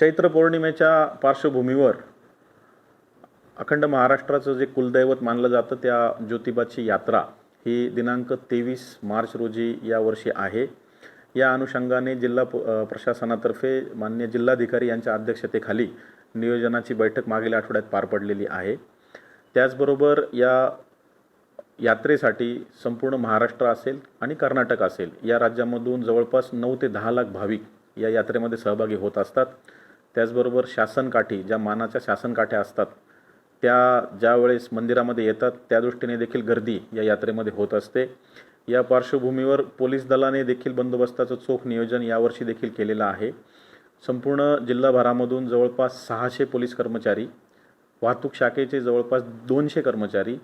चैत्र पौर्णिमेच्या पार्श्वभूमीवर अखंड महाराष्ट्राचं जे कुलदैवत मानलं जातं त्या ज्योतिबाची यात्रा ही दिनांक तेवीस मार्च रोजी यावर्षी आहे. या अनुषंगाने जिल्हा प- प्रशासनातर्फे मान्य जिल्हाधिकारी यांच्या अध्यक्षतेखाली नियोजनाची बैठक मागील आठवड्यात पार पडलेली आहे. त्याचबरोबर या यात्रेसाठी संपूर्ण महाराष्ट्र असेल आणि कर्नाटक असेल या राज्यामधून जवळपास नऊ ते दहा लाख भाविक या यात्रेमध्ये सहभागी होत असतात. त्याचबरोबर शासनकाठी ज्या मानाच्या शासनकाठ्या असतात त्या ज्या वेळेस मंदिरामध्ये येतात त्या दृष्टीने देखील गर्दी या यात्रेमध्ये होत असते. या पार्श्वभूमीवर पोलीस दलाने देखील बंदोबस्ताचं चोख नियोजन यावर्षी देखील केलेलं आहे. संपूर्ण जिल्हाभरामधून जवळपास सहाशे पोलीस कर्मचारी वाहतूक शाखेचे जवळपास दोनशे कर्मचारी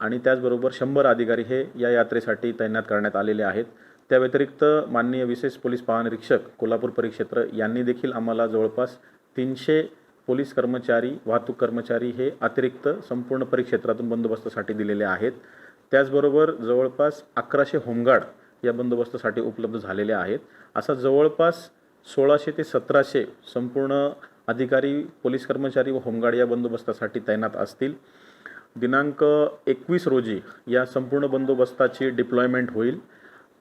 आणि त्याचबरोबर शंभर अधिकारी हे या यात्रेसाठी तैनात करण्यात आलेले आहेत. त्या व्यतिरिक्त माननीय विशेष पोलीस महानिरीक्षक कोल्हापूर परिक्षेत्र यांनी देखील आम्हाला जवळपास तीनशे पोलीस कर्मचारी वाहतूक कर्मचारी हे अतिरिक्त संपूर्ण परिक्षेत्रातून बंदोबस्तासाठी दिलेले आहेत. त्याचबरोबर जवळपास अकराशे होमगार्ड या बंदोबस्तासाठी उपलब्ध झालेले आहेत. असा जवळपास सोळाशे ते सतराशे संपूर्ण अधिकारी पोलीस कर्मचारी व होमगार्ड या बंदोबस्तासाठी तैनात असतील. दिनांक एकवीस रोजी या संपूर्ण बंदोबस्ताची डिप्लॉयमेंट होईल.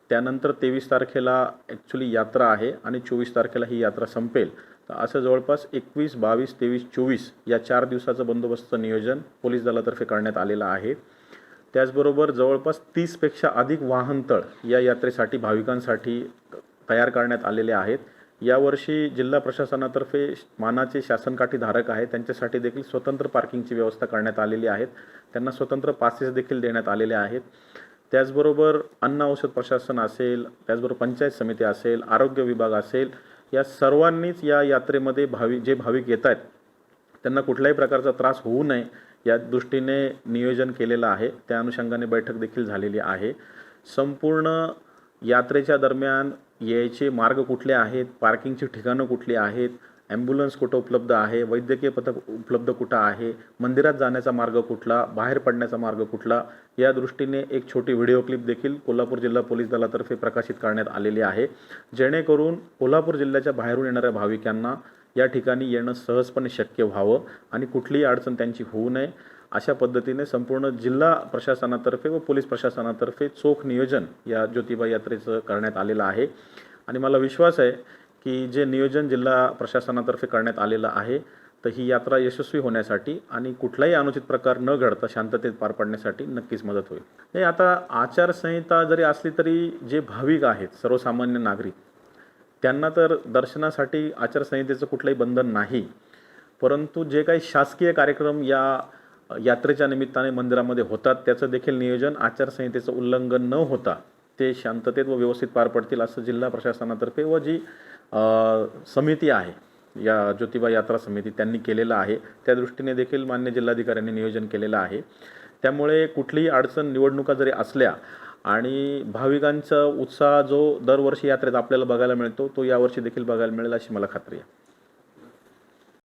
त्यानंतर तेवीस तारखेला ॲक्च्युली यात्रा आहे आणि चोवीस तारखेला ही यात्रा संपेल. तर असं जवळपास एकवीस बावीस तेवीस चोवीस या चार दिवसाचं बंदोबस्ताचं नियोजन पोलीस दलातर्फे करण्यात आलेलं आहे. त्याचबरोबर जवळपास तीसपेक्षा अधिक वाहनतळ या यात्रेसाठी भाविकांसाठी तयार करण्यात आलेले आहेत. यावर्षी जिल्हा प्रशासनातर्फे मानाचे शासनकाठी धारक आहेत. त्यांच्यासाठी देखील स्वतंत्र पार्किंगची व्यवस्था करण्यात आलेली आहेत. त्यांना स्वतंत्र पासेस देखील देण्यात आलेले आहेत. त्याचबरोबर अन्न औषध प्रशासन असेल त्याचबरोबर पंचायत समिती असेल आरोग्य विभाग असेल या सर्वांनीच या यात्रेमध्ये भाविक जे भाविक येत आहेत त्यांना कुठल्याही प्रकारचा त्रास होऊ नये या दृष्टीने नियोजन केलेलं आहे. त्या अनुषंगाने बैठक देखील झालेली आहे. संपूर्ण यात्रेच्या दरम्यान यायचे मार्ग कुठले आहेत पार्किंगची ठिकाणं कुठली आहेत ॲम्ब्युलन्स कुठं उपलब्ध आहे वैद्यकीय पथक उपलब्ध कुठं आहे मंदिरात जाण्याचा मार्ग कुठला बाहेर पडण्याचा मार्ग कुठला या दृष्टीने एक छोटी व्हिडिओ क्लिप देखील कोल्हापूर जिल्हा पोलीस दलातर्फे प्रकाशित करण्यात आलेली आहे. जेणेकरून कोल्हापूर जिल्ह्याच्या बाहेरून येणाऱ्या भाविकांना या ठिकाणी येणं सहजपणे शक्य व्हावं आणि कुठलीही अडचण त्यांची होऊ नये. अशा पद्धतीने संपूर्ण जिल्हा प्रशासनातर्फे व पोलीस प्रशासनातर्फे चोख नियोजन या ज्योतिबा यात्रेचं करण्यात आलेलं आहे. आणि मला विश्वास आहे की जे नियोजन जिल्हा प्रशासनातर्फे करण्यात आलेलं आहे तर ही यात्रा यशस्वी होण्यासाठी आणि कुठलाही अनुचित प्रकार न घडता शांततेत पार पाडण्यासाठी नक्कीच मदत होईल. हे आता आचारसंहिता जरी असली तरी जे भाविक आहेत सर्वसामान्य नागरिक त्यांना तर दर्शनासाठी आचारसंहितेचं कुठलंही बंधन नाही परंतु जे काही शासकीय कार्यक्रम या यात्रेच्या निमित्ताने मंदिरामध्ये होतात त्याचं देखील नियोजन आचारसंहितेचं उल्लंघन न होता ते शांततेत व व्यवस्थित पार पडतील असं जिल्हा प्रशासनातर्फे व जी समिती आहे या ज्योतिबा यात्रा समिती त्यांनी केलेलं आहे. त्या दृष्टीने देखील मान्य जिल्हाधिकाऱ्यांनी नियोजन केलेलं आहे. त्यामुळे कुठलीही अडचण निवडणुका जरी असल्या आणि भाविकांचा उत्साह जो दरवर्षी यात्रेत आपल्याला बघायला मिळतो तो यावर्षी देखील बघायला मिळेल अशी मला खात्री आहे.